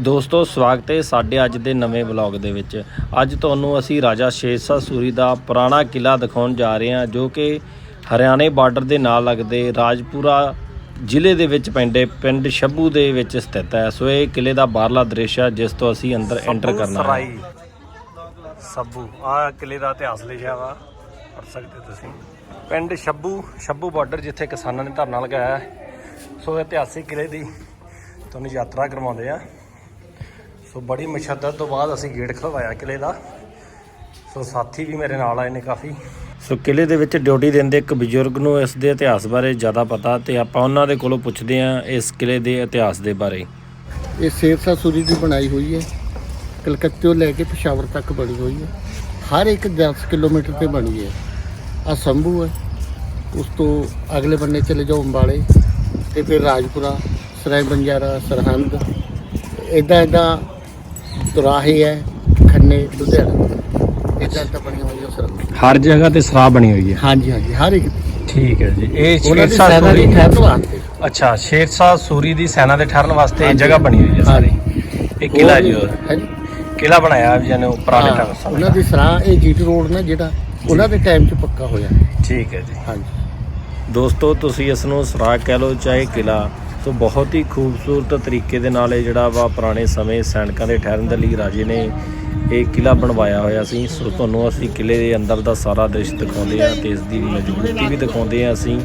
ਦੋਸਤੋ ਸਵਾਗਤ ਹੈ ਸਾਡੇ ਅੱਜ ਦੇ ਨਵੇਂ ਵਲੌਗ ਦੇ ਵਿੱਚ। ਅੱਜ ਤੁਹਾਨੂੰ ਅਸੀਂ ਰਾਜਾ ਸ਼ੇਰਸ਼ਾਹ ਸੂਰੀ ਦਾ ਪੁਰਾਣਾ ਕਿਲਾ ਦਿਖਾਉਣ ਜਾ ਰਹੇ ਹਾਂ ਜੋ ਕਿ ਹਰਿਆਣੇ ਬਾਰਡਰ ਦੇ ਨਾਲ ਲੱਗਦੇ ਰਾਜਪੁਰਾ ਜ਼ਿਲ੍ਹੇ ਦੇ ਵਿੱਚ ਪੈਂਦੇ ਪਿੰਡ ਸ਼ੱਭੂ ਦੇ ਵਿੱਚ ਸਥਿਤ ਹੈ। ਸੋ ਇਹ ਕਿਲੇ ਦਾ ਬਾਹਰਲਾ ਦ੍ਰਿਸ਼ ਹੈ ਜਿਸ ਤੋਂ ਅਸੀਂ ਅੰਦਰ ਐਂਟਰ ਕਰਨਾ ਹੈ। ਸੱਬੂ ਆ ਕਿਲੇ ਦਾ ਇਤਿਹਾਸ ਲਿਖਿਆ ਵਾ। ਪੜ ਸਕਦੇ ਤੁਸੀਂ। ਪਿੰਡ ਸ਼ੱਭੂ ਸ਼ੱਭੂ ਬਾਰਡਰ ਜਿੱਥੇ ਕਿਸਾਨਾਂ ਨੇ ਧਰਨਾ ਲਗਾਇਆ ਸੋ ਇਤਿਹਾਸਿਕ ਕਿਲੇ ਦੀ ਤੁਹਾਨੂੰ ਯਾਤਰਾ ਕਰਵਾਉਂਦੇ ਆ ਸੋ ਬੜੀ ਮਸ਼ੱਦਤ ਤੋਂ ਬਾਅਦ ਅਸੀਂ ਗੇਟ ਖਲਵਾਇਆ ਕਿਲੇ ਦਾ। ਸੋ ਸਾਥੀ ਵੀ ਮੇਰੇ ਨਾਲ ਆਏ ਨੇ ਕਾਫੀ। ਸੋ ਕਿਲੇ ਦੇ ਵਿੱਚ ਡਿਊਟੀ ਦਿੰਦੇ ਇੱਕ ਬਜ਼ੁਰਗ ਨੂੰ ਇਸ ਦੇ ਇਤਿਹਾਸ ਬਾਰੇ ਜ਼ਿਆਦਾ ਪਤਾ ਤੇ ਆਪਾਂ ਉਹਨਾਂ ਦੇ ਕੋਲੋਂ ਪੁੱਛਦੇ ਆ ਇਸ ਕਿਲੇ ਦੇ ਇਤਿਹਾਸ ਦੇ ਬਾਰੇ। ਇਹ ਸ਼ੇਰਸ਼ਾਹ ਸੂਰੀ ਦੀ ਬਣਾਈ ਹੋਈ ਹੈ। ਕਲਕੱਤੇ ਲੈ ਕੇ ਪਸ਼ਾਵਰ ਤੱਕ ਬਣੀ ਹੋਈ ਹੈ। ਹਰ ਇੱਕ 10 ਕਿਲੋਮੀਟਰ ਤੇ ਬਣੀ ਹੈ। ਆ ਸੰਭੂ ਹੈ। ਉਸ ਤੋਂ ਅਗਲੇ ਬੰਨੇ ਚਲੇ ਜਾਓ ਅੰਬਾਲੇ ਤੇ ਫਿਰ ਰਾਜਪੁਰਾ ਸਰਾਏ ਬੰਜਾਰਾ ਸਰਹੰਦ। ਇਦਾਂ ਇਦਾਂ ਦੁਰਾਹੇ ਹੈ ਖੰਨੇ ਲੁਧਿਆਣਾ। ਇਦਾਂ ਤਾਂ ਬਣੀ ਹੋਈ ਹੈ ਸਰ ਹਰ ਜਗ੍ਹਾ ਤੇ ਸਰਾਹ ਬਣੀ ਹੋਈ ਹੈ। ਹਾਂਜੀ ਹਾਂਜੀ ਹਰ ਇੱਕ। ਠੀਕ ਹੈ ਜੀ। ਇਹ ਉਹਨਾਂ ਦੀ ਸੈਨਾ ਦੀ ਠਹਿਰਨ ਵਾਸਤੇ। ਅੱਛਾ ਸ਼ੇਰਸ਼ਾਹ ਸੂਰੀ ਦੀ ਸੈਨਾ ਦੇ ਠਹਿਰਨ ਵਾਸਤੇ ਇਹ ਹਾਂਜੀ। ਜਗ੍ਹਾ ਬਣੀ ਹੋਈ ਹੈ ਸਾਰੀ। ਇਹ ਕਿਲਾ ਜੀ ਹਾਂਜੀ। ਕਿਲਾ ਬਣਾਇਆ ਵੀ ਜਾਨੇ ਪੁਰਾਣੇ ਹਾਂ, ਟਾਈਮ ਉਹਨਾਂ ਦੀ ਸਰਾਂ ਇਹ ਜੀਟੀ ਰੋਡ ਨਾ ਜਿਹੜਾ ਉਹਨਾਂ ਦੇ ਟਾਈਮ 'ਚ ਪੱਕਾ ਹੋਇਆ। ਠੀਕ ਹੈ ਜੀ। ਹਾਂਜੀ। ਦੋਸਤੋ ਤੁਸੀਂ ਇਸ ਨੂੰ ਸਰਾਗ ਕਹਿ ਲਓ ਚਾਹੇ ਕਿਲਾ ਸੋ ਬਹੁਤ ਹੀ ਖੂਬਸੂਰਤ ਤਰੀਕੇ ਦੇ ਨਾਲ ਇਹ ਜਿਹੜਾ ਵਾ ਪੁਰਾਣੇ ਸਮੇਂ ਸੈਨਿਕਾਂ ਦੇ ਠਹਿਰਨ ਦੇ ਲਈ ਰਾਜੇ ਨੇ ਇਹ ਕਿਲਾ ਬਣਵਾਇਆ ਹੋਇਆ ਸੀ। ਸੋ ਤੁਹਾਨੂੰ ਅਸੀਂ ਕਿਲੇ ਦੇ ਅੰਦਰ ਦਾ ਸਾਰਾ ਦ੍ਰਿਸ਼ ਦਿਖਾਉਂਦੇ ਆ ਤੇ ਇਸ ਦੀ ਮਜ਼ਬੂਤੀ ਵੀ ਦਿਖਾਉਂਦੇ ਆ ਅਸੀਂ।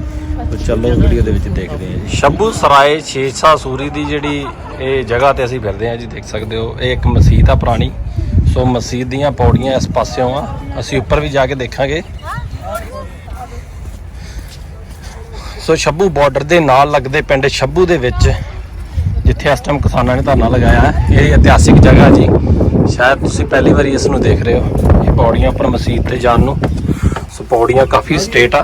ਸੋ ਚਲੋ ਵੀਡੀਓ ਦੇ ਵਿੱਚ ਦੇਖਦੇ ਹਾਂ ਜੀ। ਸ਼ੱਭੂ ਸਰਾਏ ਸ਼ੇਸ਼ਾ ਸੂਰੀ ਦੀ ਜਿਹੜੀ ਇਹ ਜਗ੍ਹਾ ਤੇ ਅਸੀਂ ਫਿਰਦੇ ਆ ਜੀ, ਦੇਖ ਸਕਦੇ ਹੋ। ਇਹ ਇੱਕ ਮਸਜਿਦ ਆ ਪੁਰਾਣੀ। ਸੋ ਮਸਜਿਦ ਦੀਆਂ ਪੌੜੀਆਂ ਇਸ ਪਾਸਿਓਂ ਆ। ਅਸੀਂ ਉੱਪਰ ਵੀ ਜਾ ਕੇ ਦੇਖਾਂਗੇ। ਸੋ ਸ਼ੱਭੂ ਬਾਰਡਰ ਦੇ ਨਾਲ ਲੱਗਦੇ ਪਿੰਡ ਸ਼ੱਭੂ ਦੇ ਵਿੱਚ ਜਿੱਥੇ ਇਸ ਟਾਈਮ ਕਿਸਾਨਾਂ ਨੇ ਧਰਨਾ ਲਗਾਇਆ ਹੈ ਇਹ ਇਤਿਹਾਸਿਕ ਜਗ੍ਹਾ ਜੀ। ਸ਼ਾਇਦ ਤੁਸੀਂ ਪਹਿਲੀ ਵਾਰੀ ਇਸ ਨੂੰ ਦੇਖ ਰਹੇ ਹੋ। ਇਹ ਪੌੜੀਆਂ ਉੱਪਰ ਮਸਜਿਦ ਤੇ ਜਾਣ ਨੂੰ। ਸੋ ਪੌੜੀਆਂ ਕਾਫੀ ਸਟੇਟ ਆ।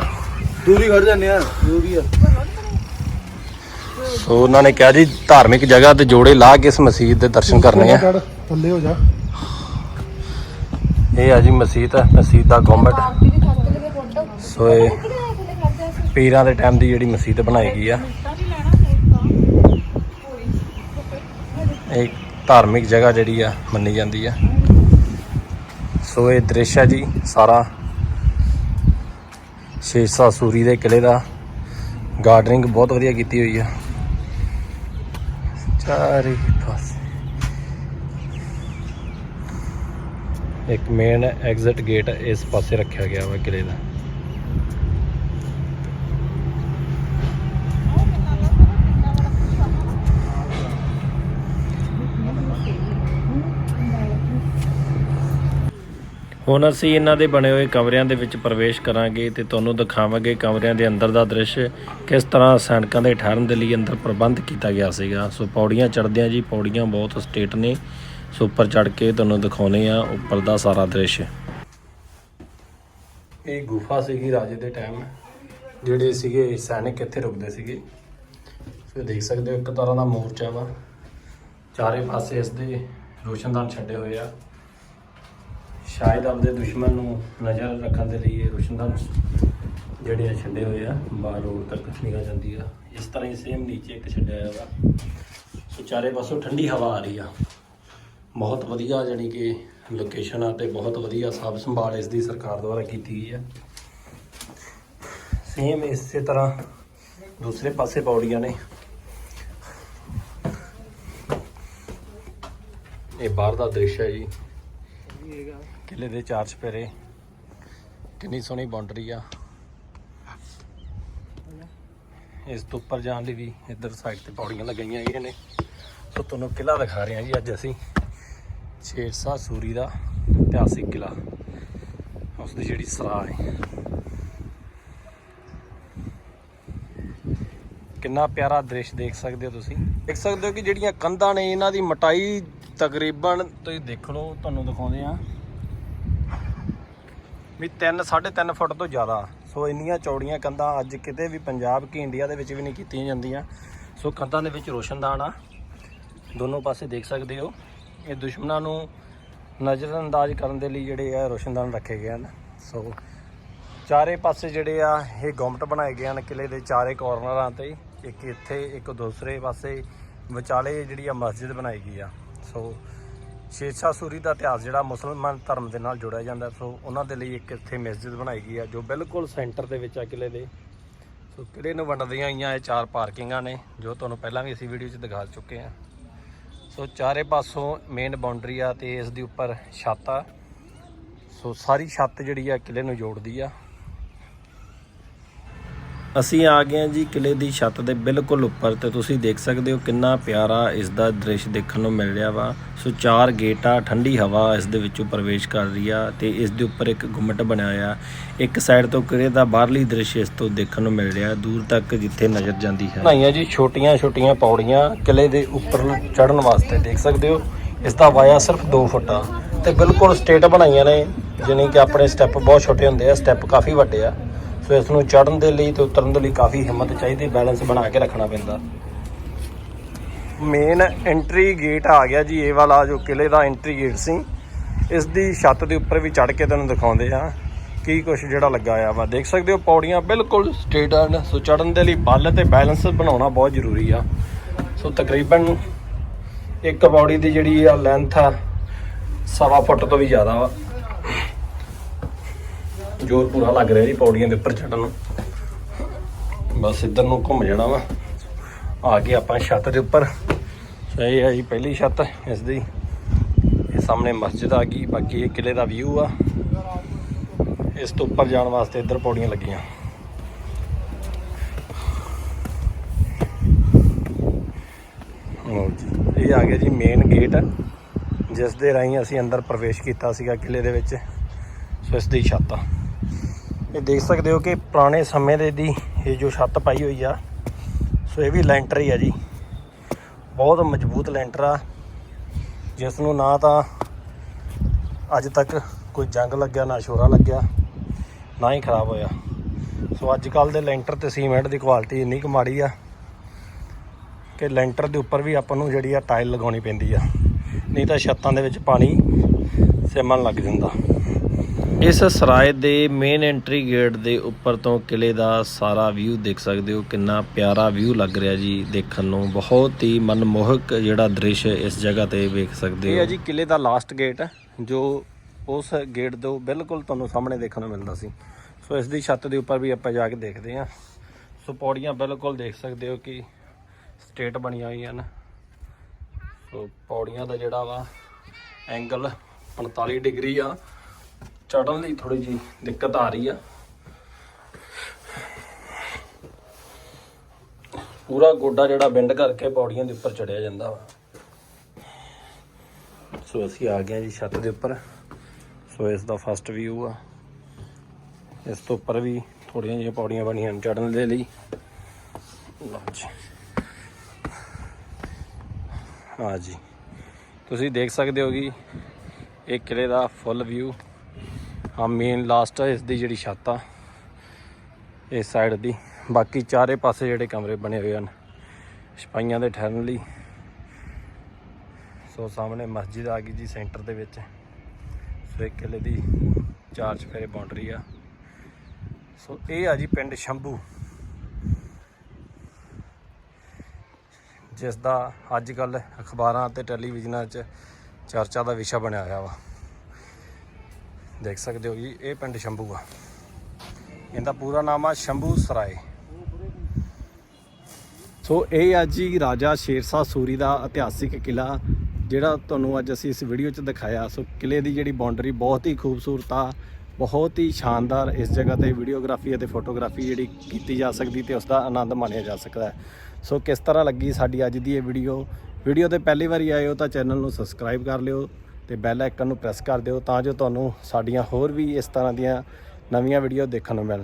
ਦੂਰੀ ਖੜ ਜਾਂਦੇ ਆ ਦੂਰੀ ਆ। ਸੋ ਉਹਨਾਂ ਨੇ ਕਿਹਾ ਜੀ ਧਾਰਮਿਕ ਜਗ੍ਹਾ ਤੇ ਜੋੜੇ ਲਾ ਕੇ ਇਸ ਮਸਜਿਦ ਦੇ ਦਰਸ਼ਨ ਕਰਨੇ ਆ। ਥੱਲੇ ਹੋ ਜਾ। ਇਹ ਆ ਜੀ ਮਸਜਿਦ ਮਸਜਿਦ ਦਾ ਗਵਰਨਮੈਂਟ ਸੋ ਇਹ ਪੀਰਾਂ ਦੇ ਟਾਈਮ ਦੀ ਜਿਹੜੀ ਮਸਜਿਦ ਬਣਾਈ ਗਈ ਆ। ਇਹ ਧਾਰਮਿਕ ਜਗ੍ਹਾ ਜਿਹੜੀ ਆ ਮੰਨੀ ਜਾਂਦੀ ਆ। ਸੋ ਇਹ ਦ੍ਰਿਸ਼ ਆ ਜੀ ਸਾਰਾ। ਸ਼ੇਰਸ਼ਾਹ ਸੂਰੀ ਦੇ ਕਿਲੇ ਦਾ ਗਾਰਡਨਿੰਗ ਬਹੁਤ ਵਧੀਆ ਕੀਤੀ ਹੋਈ ਆ। ਚਾਰੇ ਪਾਸੇ। ਇੱਕ ਮੇਨ ਐਗਜ਼ਿਟ ਗੇਟ ਇਸ ਪਾਸੇ ਰੱਖਿਆ ਗਿਆ ਵਾ ਕਿਲੇ ਦਾ। ਹੁਣ ਅਸੀਂ ਇਹਨਾਂ ਦੇ ਬਣੇ ਹੋਏ ਕਮਰਿਆਂ ਦੇ ਵਿੱਚ ਪ੍ਰਵੇਸ਼ ਕਰਾਂਗੇ ਤੇ ਤੁਹਾਨੂੰ ਦਿਖਾਵਾਂਗੇ ਕਮਰਿਆਂ ਦੇ ਅੰਦਰ ਦਾ ਦ੍ਰਿਸ਼ ਕਿਸ ਤਰ੍ਹਾਂ ਸੈਨਿਕਾਂ ਦੇ ਠਹਿਰਨ ਦੇ ਲਈ ਅੰਦਰ ਪ੍ਰਬੰਧ ਕੀਤਾ ਗਿਆ ਸੀਗਾ। ਸੋ ਪੌੜੀਆਂ ਚੜ੍ਹਦੇ ਆ ਜੀ, ਪੌੜੀਆਂ ਬਹੁਤ ਸਟੇਟ ਨੇ। ਸੋ ਉੱਪਰ ਚੜ੍ਹ ਕੇ ਤੁਹਾਨੂੰ ਦਿਖਾਉਨੇ ਆ ਉੱਪਰ ਦਾ ਸਾਰਾ ਦ੍ਰਿਸ਼। ਇਹ ਗੁਫਾ ਸੀਗੀ ਰਾਜੇ ਦੇ ਟਾਈਮ ਜਿਹੜੇ ਸੀਗੇ ਸੈਨਿਕ ਇੱਥੇ ਰੁਕਦੇ ਸੀਗੇ। ਸੋ ਦੇਖ ਸਕਦੇ ਹੋ ਇੱਕ ਤਰ੍ਹਾਂ ਦਾ ਮੋਰਚਾ ਵਾ। ਚਾਰੇ ਪਾਸੇ ਇਸ ਦੇ ਰੋਸ਼ਨਦਾਨ ਛੱਡੇ ਹੋਏ ਆ। ਸ਼ਾਇਦ ਆਪਦੇ ਦੁਸ਼ਮਣ ਨੂੰ ਨਜ਼ਰ ਰੱਖਣ ਦੇ ਲਈ ਇਹ ਰੋਸ਼ਨਦਾਨ ਜਿਹੜੇ ਆ ਛੱਡੇ ਹੋਏ ਆ, ਬਾਹਰ ਰੋਡ ਤੱਕ ਨਿਕਲ ਜਾਂਦੀ ਆ। ਇਸ ਤਰ੍ਹਾਂ ਹੀ ਸੇਮ ਨੀਚੇ ਇੱਕ ਛੱਡਿਆ ਹੋਇਆ ਵਾ। ਸੋ ਚਾਰੇ ਪਾਸੋਂ ਠੰਡੀ ਹਵਾ ਆ ਰਹੀ ਆ। ਬਹੁਤ ਵਧੀਆ ਜਾਣੀ ਕਿ ਲੋਕੇਸ਼ਨ ਆ ਤੇ ਬਹੁਤ ਵਧੀਆ ਸਾਫ਼ ਸੰਭਾਲ ਇਸ ਦੀ ਸਰਕਾਰ ਦੁਆਰਾ ਕੀਤੀ ਗਈ ਆ। ਸੇਮ ਇਸੇ ਤਰ੍ਹਾਂ ਦੂਸਰੇ ਪਾਸੇ ਪੌੜੀਆਂ ਨੇ। ਇਹ ਬਾਹਰ ਦਾ ਦ੍ਰਿਸ਼ ਹੈ ਜੀ। ਕਿਲੇ ਦੇ ਚਾਰ ਚਪੇਰੇ ਕਿੰਨੀ ਸੋਹਣੀ ਬਾਉਂਡਰੀ ਆ। ਇਸ ਤੋਂ ਉੱਪਰ ਜਾਣ ਲਈ ਵੀ ਇੱਧਰ ਸਾਈਡ ਤੇ ਪੌੜੀਆਂ ਲਗਾਈਆਂ ਗਈਆਂ ਨੇ। ਸੋ ਤੁਹਾਨੂੰ ਕਿਲਾ ਦਿਖਾ ਰਹੇ ਹਾਂ ਜੀ ਅੱਜ ਅਸੀਂ। ਸ਼ੇਰਸ਼ਾਹ ਸੂਰੀ ਦਾ ਇਤਿਹਾਸਿਕ ਕਿਲਾ। ਉਸ ਦੀ ਜਿਹੜੀ ਸਰਾ ਹੈ। ਕਿੰਨਾ ਪਿਆਰਾ ਦ੍ਰਿਸ਼ ਦੇਖ ਸਕਦੇ ਹੋ ਤੁਸੀਂ। ਦੇਖ ਸਕਦੇ ਹੋ ਕਿ ਜਿਹੜੀਆਂ ਕੰਧਾਂ ਨੇ, ਇਹਨਾਂ ਦੀ ਮਟਾਈ ਤਕਰੀਬਨ ਤੁਸੀਂ ਦੇਖ ਲਓ ਤੁਹਾਨੂੰ ਦਿਖਾਉਂਦੇ ਆ ਵੀ 3 3.5 ਫੁੱਟ ਤੋਂ ਜ਼ਿਆਦਾ। ਸੋ ਇੰਨੀਆਂ ਚੌੜੀਆਂ ਕੰਧਾਂ ਅੱਜ ਕਿਤੇ ਵੀ ਪੰਜਾਬ ਕਿ ਇੰਡੀਆ ਦੇ ਵਿੱਚ ਵੀ ਨਹੀਂ ਕੀਤੀਆਂ ਜਾਂਦੀਆਂ। ਸੋ ਕੰਧਾਂ ਦੇ ਵਿੱਚ ਰੋਸ਼ਨਦਾਨ ਆ। ਦੋਨੋਂ ਪਾਸੇ ਦੇਖ ਸਕਦੇ ਹੋ। ਇਹ ਦੁਸ਼ਮਣਾਂ ਨੂੰ ਨਜ਼ਰਅੰਦਾਜ਼ ਕਰਨ ਦੇ ਲਈ ਜਿਹੜੇ ਆ ਰੋਸ਼ਨਦਾਨ ਰੱਖੇ ਗਏ ਹਨ। ਸੋ ਚਾਰੇ ਪਾਸੇ ਜਿਹੜੇ ਆ, ਇਹ ਗੁੰਮਟ ਬਣਾਏ ਗਏ ਹਨ ਕਿਲੇ ਦੇ ਚਾਰੇ ਕੋਰਨਰਾਂ ਤੇ। ਇੱਕ ਇੱਥੇ, ਇੱਕ ਦੂਸਰੇ ਪਾਸੇ ਵਿਚਾਲੇ ਜਿਹੜੀ ਆ ਮਸਜਿਦ ਬਣਾਈ ਗਈ ਆ। ਸੋ ਸ਼ੇਰਸ਼ਾਹ ਸੂਰੀ ਦਾ ਇਤਿਹਾਸ ਜਿਹੜਾ ਮੁਸਲਮਾਨ ਧਰਮ ਦੇ ਨਾਲ ਜੁੜਿਆ ਜਾਂਦਾ ਸੋ ਉਹਨਾਂ ਦੇ ਲਈ ਇੱਕ ਇੱਥੇ ਮਸਜਿਦ ਬਣਾਈ ਗਈ ਆ ਜੋ ਬਿਲਕੁਲ ਸੈਂਟਰ ਦੇ ਵਿੱਚ ਆ ਕਿਲੇ ਦੇ। ਸੋ ਕਿਲੇ ਨੂੰ ਵੰਡਦੀਆਂ ਹੋਈਆਂ ਇਹ ਚਾਰ ਪਾਰਕਿੰਗਾਂ ਨੇ, ਜੋ ਤੁਹਾਨੂੰ ਪਹਿਲਾਂ ਵੀ ਅਸੀਂ ਵੀਡੀਓ 'ਚ ਦਿਖਾ ਚੁੱਕੇ ਹਾਂ। ਸੋ ਚਾਰੇ ਪਾਸੋਂ ਮੇਨ ਬਾਉਂਡਰੀ ਆ ਤੇ ਇਸ ਦੇ ਉੱਪਰ ਛੱਤ ਆ। ਸੋ ਸਾਰੀ ਛੱਤ ਜਿਹੜੀ ਆ ਕਿਲੇ ਨੂੰ ਜੋੜਦੀ ਆ। ਅਸੀਂ ਆ ਗਏ ਹਾਂ ਜੀ ਕਿਲੇ ਦੀ ਛੱਤ ਦੇ ਬਿਲਕੁਲ ਉੱਪਰ ਤੇ ਤੁਸੀਂ ਦੇਖ ਸਕਦੇ ਹੋ ਕਿੰਨਾ ਪਿਆਰਾ ਇਸ ਦਾ ਦ੍ਰਿਸ਼ ਦੇਖਣ ਨੂੰ ਮਿਲ ਰਿਹਾ ਵਾ। ਸੋ ਚਾਰ ਗੇਟ ਆ ਠੰਡੀ ਹਵਾ ਇਸ ਦੇ ਵਿੱਚੋਂ ਪ੍ਰਵੇਸ਼ ਕਰ ਰਹੀ ਆ ਤੇ ਇਸ ਦੇ ਉੱਪਰ ਇੱਕ ਗੁੰਮਟ ਬਣਿਆ ਹੋਇਆ। ਇੱਕ ਸਾਈਡ ਤੋਂ ਕਿਲੇ ਦਾ ਬਾਹਰਲੀ ਦ੍ਰਿਸ਼ ਇਸ ਤੋਂ ਦੇਖਣ ਨੂੰ ਮਿਲ ਰਿਹਾ, ਦੂਰ ਤੱਕ ਜਿੱਥੇ ਨਜ਼ਰ ਜਾਂਦੀ ਹੈ। ਬਣਾਈਆਂ ਜੀ ਛੋਟੀਆਂ ਛੋਟੀਆਂ ਪੌੜੀਆਂ ਕਿਲੇ ਦੇ ਉੱਪਰ ਨੂੰ ਚੜ੍ਹਨ ਵਾਸਤੇ, ਦੇਖ ਸਕਦੇ ਹੋ। ਇਸ ਦਾ ਵਾਇਆ ਸਿਰਫ 2 ਫੁੱਟ ਆ ਤੇ ਬਿਲਕੁਲ ਸਟੇਟ ਬਣਾਈਆਂ ਨੇ ਜਿਵੇਂ ਕਿ ਆਪਣੇ ਸਟੈਪ ਬਹੁਤ ਛੋਟੇ ਹੁੰਦੇ ਆ ਸਟੈਪ ਕਾਫੀ ਵੱਡੇ ਆ। ਸੋ ਇਸ ਨੂੰ ਚੜ੍ਹਨ ਦੇ ਲਈ ਤੇ ਉਤਰਨ ਦੇ ਲਈ ਕਾਫੀ ਹਿੰਮਤ ਚਾਹੀਦੀ, ਬੈਲੈਂਸ ਬਣਾ ਕੇ ਰੱਖਣਾ ਪੈਂਦਾ। ਮੇਨ ਐਂਟਰੀ ਗੇਟ ਆ ਗਿਆ ਜੀ, ਇਹ ਵਾਲਾ ਜੋ ਕਿਲੇ ਦਾ ਐਂਟਰੀ ਗੇਟ ਸੀ, ਇਸ ਦੀ ਛੱਤ ਦੇ ਉੱਪਰ ਵੀ ਚੜ੍ਹ ਕੇ ਤੁਹਾਨੂੰ ਦਿਖਾਉਂਦੇ ਆ ਕੀ ਕੁਝ ਜਿਹੜਾ ਲੱਗਾ ਆ ਵਾ। ਦੇਖ ਸਕਦੇ ਹੋ ਪੌੜੀਆਂ ਬਿਲਕੁਲ ਸਟੇਟ ਹਨ, ਸੋ ਚੜ੍ਹਨ ਦੇ ਲਈ ਬਲ ਤੇ ਬੈਲੈਂਸ ਬਣਾਉਣਾ ਬਹੁਤ ਜ਼ਰੂਰੀ ਆ। ਸੋ ਤਕਰੀਬਨ ਇੱਕ ਪੌੜੀ ਦੀ ਜਿਹੜੀ ਆ ਲੈਂਥ ਆ, ਸਵਾ ਫੁੱਟ ਤੋਂ ਵੀ ਜ਼ਿਆਦਾ ਵਾ। ਜ਼ੋਰ ਪੂਰਾ ਲੱਗ ਰਿਹਾ ਜੀ ਪੌੜੀਆਂ ਦੇ ਉੱਪਰ ਚੜਨ ਨੂੰ। ਬਸ ਇੱਧਰ ਨੂੰ ਘੁੰਮ ਜਾਣਾ ਵਾ। ਆ ਗਏ ਆਪਾਂ ਛੱਤ ਦੇ ਉੱਪਰ। ਇਹ ਹੈ ਜੀ ਪਹਿਲੀ ਛੱਤ ਇਸ ਦੀ। ਇਹ ਸਾਹਮਣੇ ਮਸਜਿਦ ਆ ਗਈ, ਬਾਕੀ ਇਹ ਕਿਲੇ ਦਾ ਵਿਊ ਆ। ਇਸ ਤੋਂ ਉੱਪਰ ਜਾਣ ਵਾਸਤੇ ਇੱਧਰ ਪੌੜੀਆਂ ਲੱਗੀਆਂ। ਇਹ ਆ ਗਿਆ ਜੀ ਮੇਨ ਗੇਟ ਜਿਸ ਦੇ ਰਾਹੀਂ ਅਸੀਂ ਅੰਦਰ ਪ੍ਰਵੇਸ਼ ਕੀਤਾ ਸੀਗਾ ਕਿਲੇ ਦੇ ਵਿੱਚ। ਸੋ ਇਸ ਦੀ ਛੱਤ ਆ। ਇਹ ਦੇਖ ਸਕਦੇ ਹੋ ਕਿ ਪੁਰਾਣੇ ਸਮੇਂ ਦੇ ਦੀ ਇਹ ਜੋ ਛੱਤ ਪਾਈ ਹੋਈ ਆ, ਸੋ ਇਹ ਵੀ ਲੈਂਟਰ ਹੀ ਆ ਜੀ। ਬਹੁਤ ਮਜ਼ਬੂਤ ਲੈਂਟਰ ਆ। ਜਿਸ ਨੂੰ ਨਾ ਤਾਂ ਅੱਜ ਤੱਕ ਕੋਈ ਜੰਗ ਲੱਗਿਆ, ਨਾ ਸ਼ੋਰਾ ਲੱਗਿਆ, ਨਾ ਹੀ ਖਰਾਬ ਹੋਇਆ। ਸੋ ਅੱਜ ਕੱਲ ਦੇ ਲੈਂਟਰ ਤੇ ਸੀਮੈਂਟ ਦੀ ਕੁਆਲਿਟੀ ਇੰਨੀ ਕੁ ਮਾੜੀ ਆ ਕਿ ਲੈਂਟਰ ਦੇ ਉੱਪਰ ਵੀ ਆਪਾਂ ਨੂੰ ਜਿਹੜੀ ਆ ਟਾਇਲ ਲਗਾਉਣੀ ਪੈਂਦੀ ਆ। ਨਹੀਂ ਤਾਂ ਛੱਤਾਂ ਦੇ ਵਿੱਚ ਪਾਣੀ ਸਿਮਣ ਲੱਗ ਜਾਂਦਾ। ਇਸ ਸਰਾਏ ਦੇ ਮੇਨ ਐਂਟਰੀ ਗੇਟ ਦੇ ਉੱਪਰ ਤੋਂ ਕਿਲੇ ਦਾ ਸਾਰਾ ਵਿਊ ਦੇਖ ਸਕਦੇ ਹੋ। ਕਿੰਨਾ ਪਿਆਰਾ ਵਿਊ ਲੱਗ ਰਿਹਾ ਜੀ ਦੇਖਣ ਨੂੰ। ਬਹੁਤ ਹੀ ਮਨਮੋਹਕ ਜਿਹੜਾ ਦ੍ਰਿਸ਼ ਇਸ ਜਗ੍ਹਾ ਤੇ ਵੇਖ ਸਕਦੇ ਹੋ ਇਹ ਹੈ ਜੀ ਕਿਲੇ ਦਾ ਲਾਸਟ ਗੇਟ ਜੋ ਉਸ ਗੇਟ ਤੋਂ ਬਿਲਕੁਲ ਤੁਹਾਨੂੰ ਸਾਹਮਣੇ ਦੇਖਣ ਨੂੰ ਮਿਲਦਾ ਸੀ। ਸੋ ਇਸ ਦੀ ਛੱਤ ਦੇ ਉੱਪਰ ਵੀ ਆਪਾਂ ਜਾ ਕੇ ਦੇਖਦੇ ਹਾਂ। ਸੋ ਪੌੜੀਆਂ ਬਿਲਕੁਲ ਦੇਖ ਸਕਦੇ ਹੋ ਕਿ ਸਟੇਟ ਬਣੀਆਂ ਹੋਈਆਂ ਨੇ ਸੋ ਪੌੜੀਆਂ ਦਾ ਜਿਹੜਾ ਵਾ ਐਂਗਲ 45 ਡਿਗਰੀ ਆ। ਚੜਨ ਲਈ ਥੋੜੀ ਜੀ ਦਿੱਕਤ ਆ ਰਹੀ ਆ। ਪੂਰਾ ਗੋਡਾ ਜਿਹੜਾ ਬੈਂਡ ਕਰਕੇ ਪੌੜੀਆਂ ਦੇ ਉੱਪਰ ਚੜਿਆ ਜਾਂਦਾ ਵਾ। ਸੋ ਅਸੀਂ ਆ ਗਏ ਜੀ ਛੱਤ ਦੇ ਉੱਪਰ। ਸੋ ਇਸ ਦਾ ਫਸਟ ਵਿਊ ਆ। ਇਸ ਤੋਂ ਉੱਪਰ ਵੀ ਥੋੜੀਆਂ ਜਿਹੀਆਂ ਪੌੜੀਆਂ ਬਣੀਆਂ ਹਨ ਚੜਨ ਦੇ ਲਈ। ਲਓ ਜੀ। ਹਾਂ ਜੀ। ਤੁਸੀਂ ਦੇਖ ਸਕਦੇ ਹੋ ਕਿ ਇਹ ਕਿਲੇ ਦਾ ਫੁੱਲ ਵਿਊ ਆ ਮੇਨ ਲਾਸਟ ਆ, ਇਸ ਦੀ ਜਿਹੜੀ ਛੱਤ ਆ, ਇਸ ਸਾਈਡ ਦੀ। ਬਾਕੀ ਚਾਰੇ ਪਾਸੇ ਜਿਹੜੇ ਕਮਰੇ ਬਣੇ ਹੋਏ ਹਨ, ਸਿਪਾਹੀਆਂ ਦੇ ਠਹਿਰਨ ਲਈ। ਸੋ ਸਾਹਮਣੇ ਮਸਜਿਦ ਆ ਗਈ ਜੀ ਸੈਂਟਰ ਦੇ ਵਿੱਚ। ਸੋ ਇਹ ਕਿਲੇ ਦੀ ਚਾਰ ਚਫੇਰੇ ਬਾਉਂਡਰੀ ਆ। ਸੋ ਇਹ ਆ ਜੀ ਪਿੰਡ ਸ਼ੰਭੂ, ਜਿਸ ਦਾ ਅੱਜ ਕੱਲ ਅਖਬਾਰਾਂ ਤੇ ਟੈਲੀਵਿਜ਼ਨਾਂ 'ਚ ਚਰਚਾ ਦਾ ਵਿਸ਼ਾ ਬਣਿਆ ਹੋਇਆ ਵਾ। ਦੇਖ ਸਕਦੇ ਹੋ ਜੀ, ਇਹ ਪਿੰਡ ਸ਼ੰਭੂ ਆ। ਇਹਦਾ ਪੂਰਾ ਨਾਮ ਆ ਸ਼ੰਭੂ ਸਰਾਏ। ਸੋ ਇਹ ਆ ਜੀ ਰਾਜਾ ਸ਼ੇਰਸ਼ਾਹ ਸੂਰੀ ਦਾ ਇਤਿਹਾਸਿਕ ਕਿਲਾ ਜਿਹੜਾ ਤੁਹਾਨੂੰ ਅੱਜ ਅਸੀਂ ਇਸ ਵੀਡੀਓ 'ਚ ਦਿਖਾਇਆ। ਸੋ ਕਿਲੇ ਦੀ ਜਿਹੜੀ ਬਾਉਂਡਰੀ ਬਹੁਤ ਹੀ ਖੂਬਸੂਰਤ ਆ, ਬਹੁਤ ਹੀ ਸ਼ਾਨਦਾਰ ਇਸ ਜਗ੍ਹਾ ਤੇ ਵੀਡੀਓਗ੍ਰਾਫੀ ਅਤੇ ਫੋਟੋਗ੍ਰਾਫੀ ਜਿਹੜੀ ਕੀਤੀ ਜਾ ਸਕਦੀ ਤੇ ਉਸ ਦਾ ਆਨੰਦ ਮਾਣਿਆ ਜਾ ਸਕਦਾ ਸੋ ਕਿਸ ਤਰ੍ਹਾਂ ਲੱਗੀ ਸਾਡੀ ਅੱਜ ਦੀ ਇਹ ਵੀਡੀਓ ਵੀਡੀਓ ਤੇ ਪਹਿਲੀ ਵਾਰੀ ਆਏ ਹੋ ਤਾਂ ਚੈਨਲ ਨੂੰ ਸਬਸਕ੍ਰਾਈਬ ਕਰ ਲਿਓ। ਤੇ ਬੈਲ ਆਈਕਨ ਨੂੰ ਪ੍ਰੈਸ ਕਰ ਦਿਓ ਤਾਂ ਜੋ ਤੁਹਾਨੂੰ ਸਾਡੀਆਂ ਹੋਰ ਵੀ ਇਸ ਤਰ੍ਹਾਂ ਦੀਆਂ ਨਵੀਆਂ ਵੀਡੀਓ ਦੇਖਣ ਨੂੰ ਮਿਲਣ।